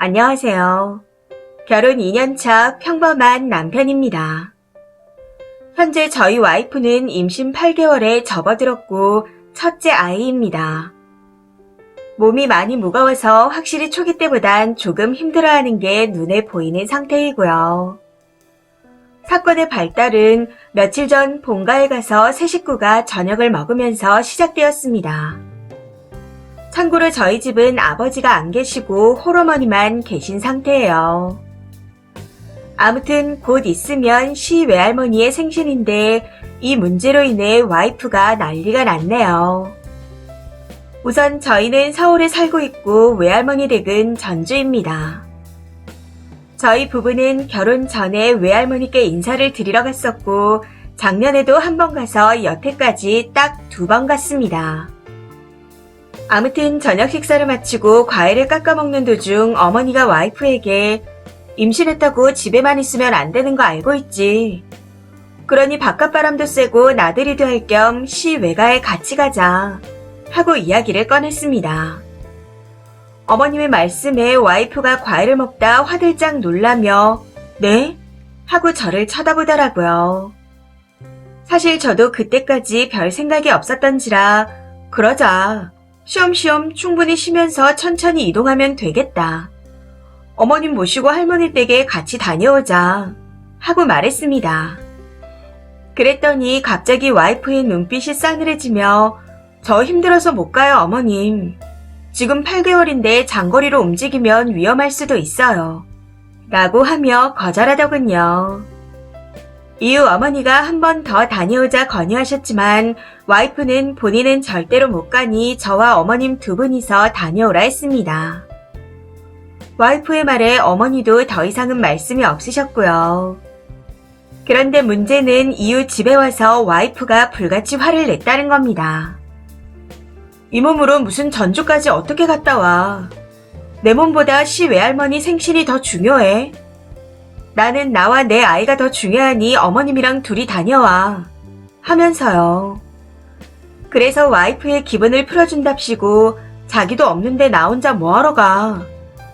안녕하세요. 결혼 2년차 평범한 남편입니다. 현재 저희 와이프는 임신 8개월에 접어들었고 첫째 아이입니다. 몸이 많이 무거워서 확실히 초기 때보단 조금 힘들어하는 게 눈에 보이는 상태이고요. 사건의 발달은 며칠 전 본가에 가서 새 식구가 저녁을 먹으면서 시작되었습니다. 참고로 저희 집은 아버지가 안 계시고 홀어머니만 계신 상태예요. 아무튼 곧 있으면 시 외할머니의 생신인데 이 문제로 인해 와이프가 난리가 났네요. 우선 저희는 서울에 살고 있고 외할머니 댁은 전주입니다. 저희 부부는 결혼 전에 외할머니께 인사를 드리러 갔었고 작년에도 한 번 가서 여태까지 딱 두 번 갔습니다. 아무튼 저녁 식사를 마치고 과일을 깎아 먹는 도중 어머니가 와이프에게 임신했다고 집에만 있으면 안 되는 거 알고 있지. 그러니 바깥바람도 쐬고 나들이도 할 겸 시 외가에 같이 가자. 하고 이야기를 꺼냈습니다. 어머님의 말씀에 와이프가 과일을 먹다 화들짝 놀라며 네? 하고 저를 쳐다보더라고요. 사실 저도 그때까지 별 생각이 없었던지라 그러자 쉬엄쉬엄 충분히 쉬면서 천천히 이동하면 되겠다. 어머님 모시고 할머니 댁에 같이 다녀오자. 하고 말했습니다. 그랬더니 갑자기 와이프의 눈빛이 싸늘해지며 저 힘들어서 못 가요, 어머님. 지금 8개월인데 장거리로 움직이면 위험할 수도 있어요. 라고 하며 거절하더군요. 이후 어머니가 한 번 더 다녀오자 건의하셨지만 와이프는 본인은 절대로 못 가니 저와 어머님 두 분이서 다녀오라 했습니다. 와이프의 말에 어머니도 더 이상은 말씀이 없으셨고요. 그런데 문제는 이후 집에 와서 와이프가 불같이 화를 냈다는 겁니다. 이 몸으로 무슨 전주까지 어떻게 갔다 와. 내 몸보다 시 외할머니 생신이 더 중요해. 나는 나와 내 아이가 더 중요하니 어머님이랑 둘이 다녀와. 하면서요. 그래서 와이프의 기분을 풀어준답시고 자기도 없는데 나 혼자 뭐하러 가.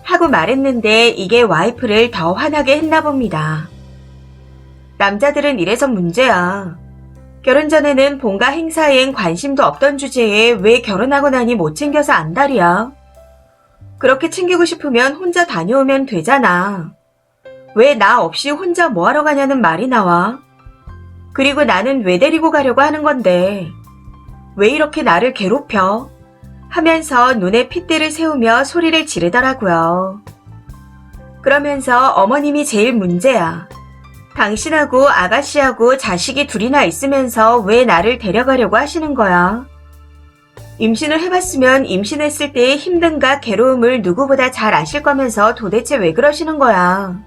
하고 말했는데 이게 와이프를 더 화나게 했나 봅니다. 남자들은 이래서 문제야. 결혼 전에는 본가 행사엔 관심도 없던 주제에 왜 결혼하고 나니 못 챙겨서 안달이야. 그렇게 챙기고 싶으면 혼자 다녀오면 되잖아. 왜 나 없이 혼자 뭐하러 가냐는 말이 나와. 그리고 나는 왜 데리고 가려고 하는 건데. 왜 이렇게 나를 괴롭혀? 하면서 눈에 핏대를 세우며 소리를 지르더라고요. 그러면서 어머님이 제일 문제야. 당신하고 아가씨하고 자식이 둘이나 있으면서 왜 나를 데려가려고 하시는 거야? 임신을 해봤으면 임신했을 때의 힘듦과 괴로움을 누구보다 잘 아실 거면서 도대체 왜 그러시는 거야?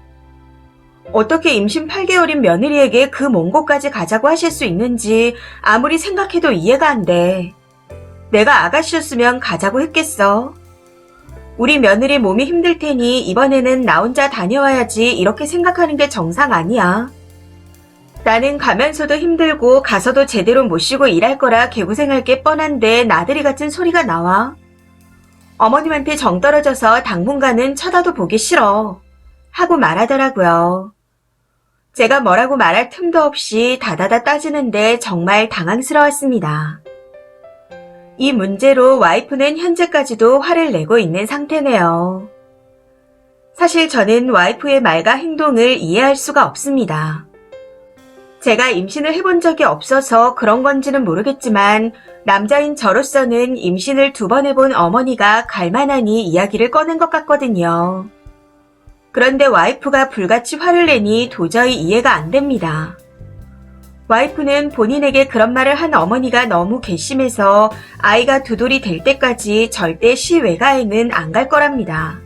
어떻게 임신 8개월인 며느리에게 그 먼 곳까지 가자고 하실 수 있는지 아무리 생각해도 이해가 안 돼. 내가 아가씨였으면 가자고 했겠어. 우리 며느리 몸이 힘들 테니 이번에는 나 혼자 다녀와야지 이렇게 생각하는 게 정상 아니야. 나는 가면서도 힘들고 가서도 제대로 못 쉬고 일할 거라 개고생할 게 뻔한데 나들이 같은 소리가 나와. 어머님한테 정 떨어져서 당분간은 쳐다도 보기 싫어. 하고 말하더라고요. 제가 뭐라고 말할 틈도 없이 다다다 따지는데 정말 당황스러웠습니다. 이 문제로 와이프는 현재까지도 화를 내고 있는 상태네요. 사실 저는 와이프의 말과 행동을 이해할 수가 없습니다. 제가 임신을 해본 적이 없어서 그런 건지는 모르겠지만 남자인 저로서는 임신을 두 번 해본 어머니가 갈만하니 이야기를 꺼낸 것 같거든요. 그런데 와이프가 불같이 화를 내니 도저히 이해가 안 됩니다. 와이프는 본인에게 그런 말을 한 어머니가 너무 괘씸해서 아이가 두 돌이 될 때까지 절대 시외가에는 안 갈 거랍니다.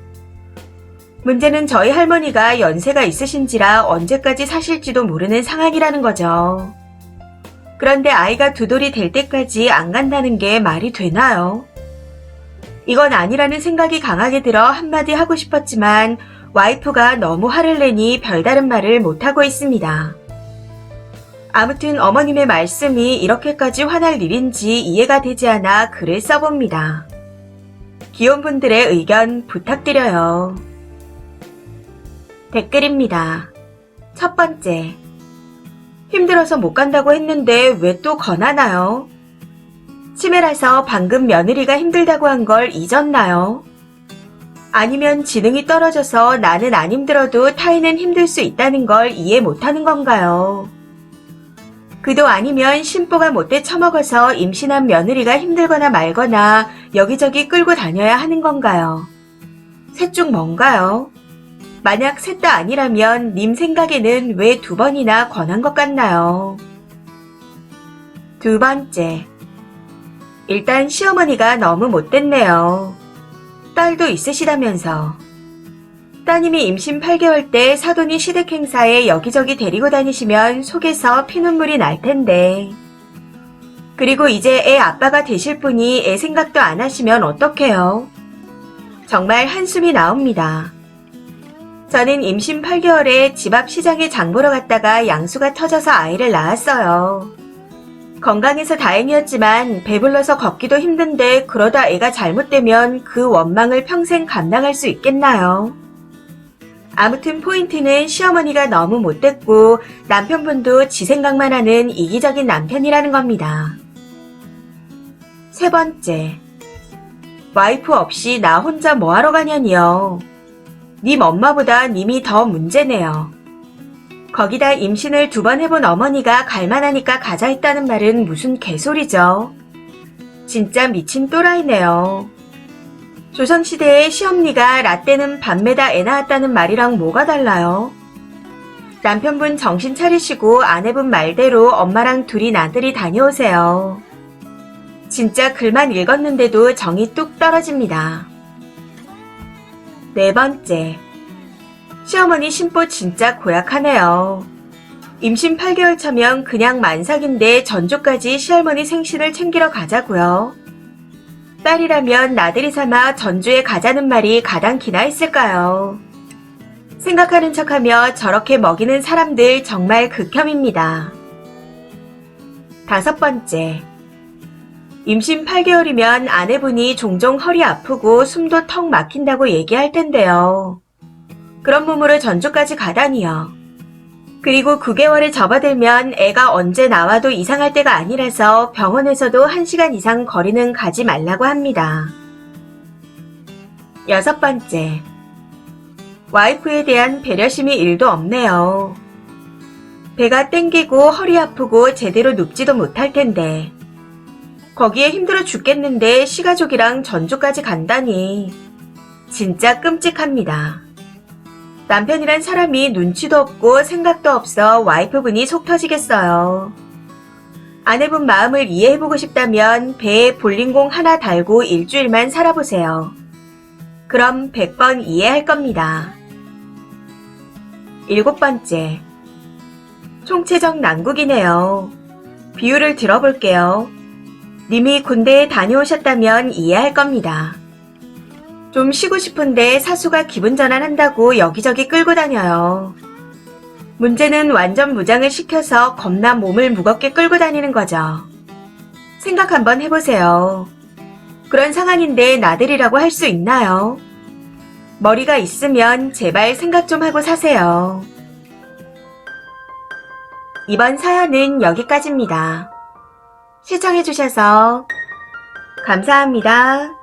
문제는 저희 할머니가 연세가 있으신지라 언제까지 사실지도 모르는 상황이라는 거죠. 그런데 아이가 두 돌이 될 때까지 안 간다는 게 말이 되나요? 이건 아니라는 생각이 강하게 들어 한마디 하고 싶었지만 와이프가 너무 화를 내니 별다른 말을 못하고 있습니다. 아무튼 어머님의 말씀이 이렇게까지 화날 일인지 이해가 되지 않아 글을 써봅니다. 기혼분들의 의견 부탁드려요. 댓글입니다. 첫 번째. 힘들어서 못 간다고 했는데 왜또 권하나요? 치매라서 방금 며느리가 힘들다고 한 걸 잊었나요? 아니면 지능이 떨어져서 나는 안 힘들어도 타인은 힘들 수 있다는 걸 이해 못하는 건가요? 그도 아니면 심보가 못돼 처먹어서 임신한 며느리가 힘들거나 말거나 여기저기 끌고 다녀야 하는 건가요? 셋 중 뭔가요? 만약 셋 다 아니라면 님 생각에는 왜 두 번이나 권한 것 같나요? 두 번째. 일단 시어머니가 너무 못됐네요. 딸도 있으시다면서. 따님이 임신 8개월 때 사돈이 시댁 행사에 여기저기 데리고 다니시면 속에서 피눈물이 날 텐데. 그리고 이제 애 아빠가 되실 분이 애 생각도 안 하시면 어떡해요? 정말 한숨이 나옵니다. 저는 임신 8개월에 집 앞 시장에 장 보러 갔다가 양수가 터져서 아이를 낳았어요. 건강해서 다행이었지만 배불러서 걷기도 힘든데 그러다 애가 잘못되면 그 원망을 평생 감당할 수 있겠나요? 아무튼 포인트는 시어머니가 너무 못됐고 남편분도 지 생각만 하는 이기적인 남편이라는 겁니다. 세 번째. 와이프 없이 나 혼자 뭐하러 가냐니요. 님 엄마보다 님이 더 문제네요. 거기다 임신을 두 번 해본 어머니가 갈만하니까 가자 했다는 말은 무슨 개소리죠. 진짜 미친 또라이네요. 조선시대에 시엄니가 라떼는 밤매다 애 낳았다는 말이랑 뭐가 달라요? 남편분 정신 차리시고 아내분 말대로 엄마랑 둘이 나들이 다녀오세요. 진짜 글만 읽었는데도 정이 뚝 떨어집니다. 네 번째. 시어머니 심보 진짜 고약하네요. 임신 8개월 차면 그냥 만삭인데 전주까지 시할머니 생신을 챙기러 가자고요. 딸이라면 나들이 삼아 전주에 가자는 말이 가당키나 했을까요? 생각하는 척하며 저렇게 먹이는 사람들 정말 극혐입니다. 다섯 번째. 임신 8개월이면 아내분이 종종 허리 아프고 숨도 턱 막힌다고 얘기할 텐데요. 그런 몸으로 전주까지 가다니요. 그리고 9개월에 접어들면 애가 언제 나와도 이상할 때가 아니라서 병원에서도 1시간 이상 거리는 가지 말라고 합니다. 여섯 번째. 와이프에 대한 배려심이 1도 없네요. 배가 땡기고 허리 아프고 제대로 눕지도 못할 텐데. 거기에 힘들어 죽겠는데 시가족이랑 전주까지 간다니. 진짜 끔찍합니다. 남편이란 사람이 눈치도 없고 생각도 없어 와이프분이 속 터지겠어요. 아내분 마음을 이해해보고 싶다면 배에 볼링공 하나 달고 일주일만 살아보세요. 그럼 100번 이해할 겁니다. 일곱 번째. 총체적 난국이네요. 비유를 들어볼게요. 님이 군대에 다녀오셨다면 이해할 겁니다. 좀 쉬고 싶은데 사수가 기분 전환한다고 여기저기 끌고 다녀요. 문제는 완전 무장을 시켜서 겁나 몸을 무겁게 끌고 다니는 거죠. 생각 한번 해보세요. 그런 상황인데 나들이라고 할 수 있나요? 머리가 있으면 제발 생각 좀 하고 사세요. 이번 사연은 여기까지입니다. 시청해주셔서 감사합니다.